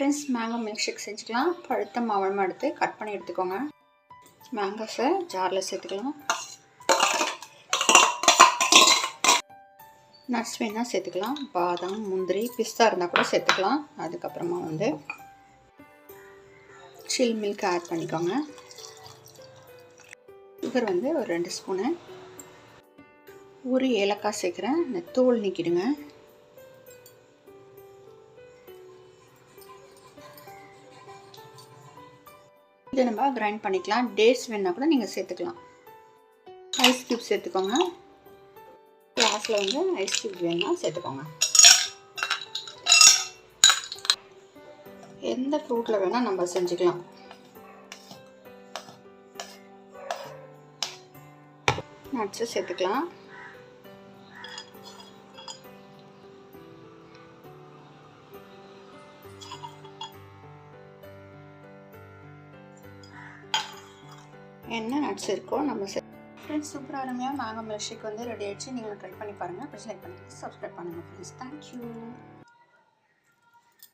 Friends mango milk shake செஞ்சுக்கலாம். பழுத்த மாவளமாக எடுத்து கட் பண்ணி எடுத்துக்கோங்க. மேங்கோஸை ஜாரில் சேர்த்துக்கலாம். நட்ஸ் வேணால் சேர்த்துக்கலாம். பாதாம் முந்திரி பிஸ்தா இருந்தால் கூட சேர்த்துக்கலாம். அதுக்கப்புறமா வந்து சில் மில்க் ஆட் பண்ணிக்கோங்க. சுகர் வந்து ஒரு ரெண்டு ஸ்பூனு ஒரு ஏலக்காய் சேர்க்குறேன். இந்த தோல் நீக்கிடுங்க. இதை நம்ம கிரைண்ட் பண்ணிக்கலாம். டேட்ஸ் வேணால் கூட நீங்கள் சேர்த்துக்கலாம். ஐஸ் க்யூப் சேர்த்துக்கோங்க. கிளாஸில் வந்து ஐஸ் க்யூப் வேணால் சேர்த்துக்கோங்க. எந்த ஃப்ரூட்டில் வேணால் நம்ம செஞ்சுக்கலாம். நட்ஸு சேர்த்துக்கலாம். என்ன நட்ஸ் இருக்கோ நம்ம ஃப்ரெண்ட்ஸ் சூப்பராக அருமையாக நாங்கள் மில்க் ஷேக் வந்து ரெடி ஆகிடுச்சு நீங்களும் ட்ரை பண்ணி பாருங்கள் அப்புறம் லைக் பண்ணுங்கள் சப்ஸ்கிரைப் பண்ணுங்கள் ஃப்ரெண்ட்ஸ் தேங்க்யூ